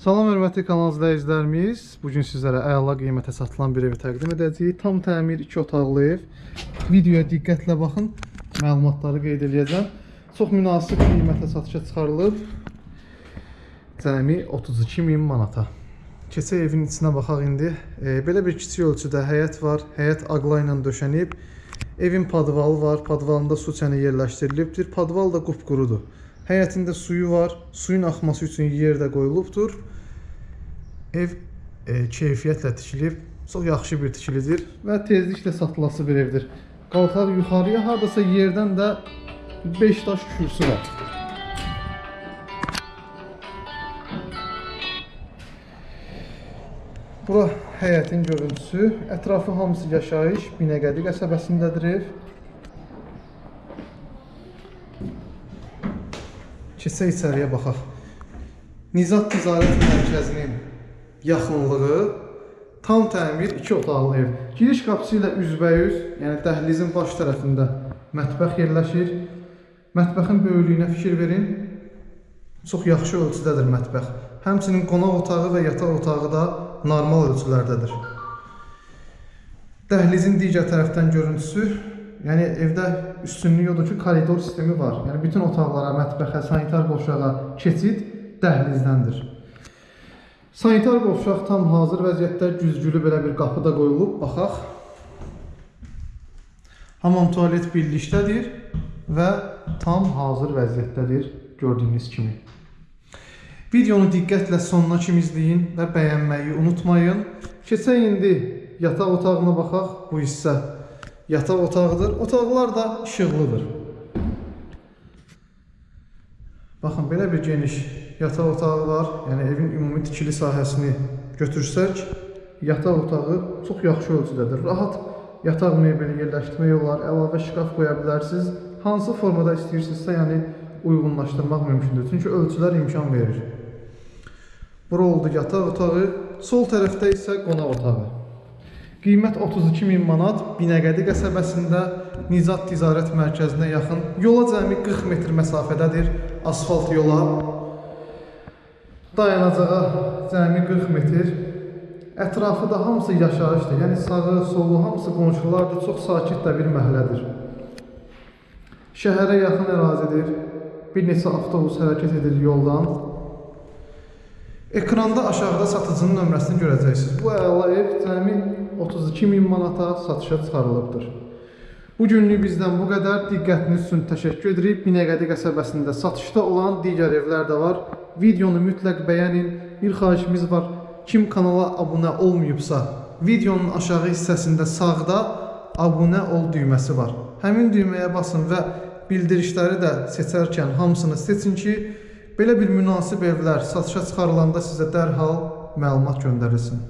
Salam hörmətli kanal izləyicilərimiz. Bu gün sizlərə əla qiymətə satılan bir evi təqdim edəcəyik. Tam təmir 2 otaqlı ev. Videoya diqqətlə baxın. Məlumatları qeyd edəcəm. Çox münasib qiymətə satışa çıxarılıb. Cəmi 32 min manata. Keçək evin içinə baxaq indi. E, belə bir kiçik ölçüdə həyət var. Həyət aqla ilə döşənib. Evin padvalı var. Padvalında su çəni yerləşdirilibdir. Padval da qupqurudur. Həyətində suyu var. Suyun axması üçün yer də qoyulubdur. Ev e, keyfiyyətlə tikilib. Çox yaxşı bir tikilidir və tezliklə satılası bir evdir. Qalxaq yuxarıya hardasa yerdən də 5 daş kürsü var. Bura həyətin görüntüsü. Ətrafı hamısı yaşayış. Binəqədi qəsəbəsindədir ev. Keçək içəriyə baxaq. Nizat Ticarət Mərkəzinin yaxınlığı tam təmir 2 otaqlı ev. Giriş qapısı ilə üzbəyüz, yəni dəhlizin baş tərəfində mətbəx yerləşir. Mətbəxin böyüklüyünə fikir verin. Çox yaxşı ölçüdədir mətbəx. Həmçinin qonaq otağı və yataq otağı da normal ölçülərdədir. Dəhlizin digər tərəfdən görüntüsü, yəni evdə üstünlük odur ki, koridor sistemi var. Yəni bütün otaqlara, mətbəxə, sanitar qovşağa keçid dəhlizdəndir. Sanitar qovşaq tam hazır vəziyyətdə güzgülü belə bir qapı da qoyulub. Baxaq. Hamam tualet birlikdədir və tam hazır vəziyyətdədir gördüyünüz kimi. Videonu diqqətlə sonuna kimi izləyin və bəyənməyi unutmayın. Keçək indi yataq otağına baxaq. Bu hissə yataq otağıdır. Otaqlar da işıqlıdır. Baxın, belə bir geniş yataq otağı var. Yəni evin ümumi tikili sahəsini götürsək, yataq otağı çox yaxşı ölçüdədir. Rahat yataq mebeli yerləşdirmək olar, əlavə şkaf qoya bilərsiniz. Hansı formada istəyirsinizsə, yəni uyğunlaşdırmaq mümkündür. Çünki ölçülər imkan verir. Bura oldu yataq otağı, sol tərəfdə isə qonaq otağı. Qiymət 32 min manat Binəqədi qəsəbəsində Nizat Ticarət Mərkəzinə yaxın. Yola cəmi 40 metr məsafədədir asfalt yola. Dayanacağa cəmi 40 metr. Ətrafı da hamısı yaşayışdır. Yəni sağı, solu hamısı qonşulardır. Çox sakit də bir məhəllədir. Şəhərə yaxın ərazidir. Bir neçə avtobus hərəkət edir yoldan. Ekranda aşağıda satıcının nömrəsini görəcəksiniz. Bu əla ev cəmi 32 min manata satışa çıxarılıbdır. Bu günlük bizdən bu qədər. Diqqətiniz üçün təşəkkür edirik. Binəqədi qəsəbəsində satışda olan digər evlər də var. Videonu mütləq bəyənin. Bir xahişimiz var. Kim kanala abunə olmayıbsa, videonun aşağı hissəsində sağda abunə ol düyməsi var. Həmin düyməyə basın və bildirişləri də seçərkən hamısını seçin ki, belə bir münasib evlər satışa çıxarılanda sizə dərhal məlumat göndərilsin.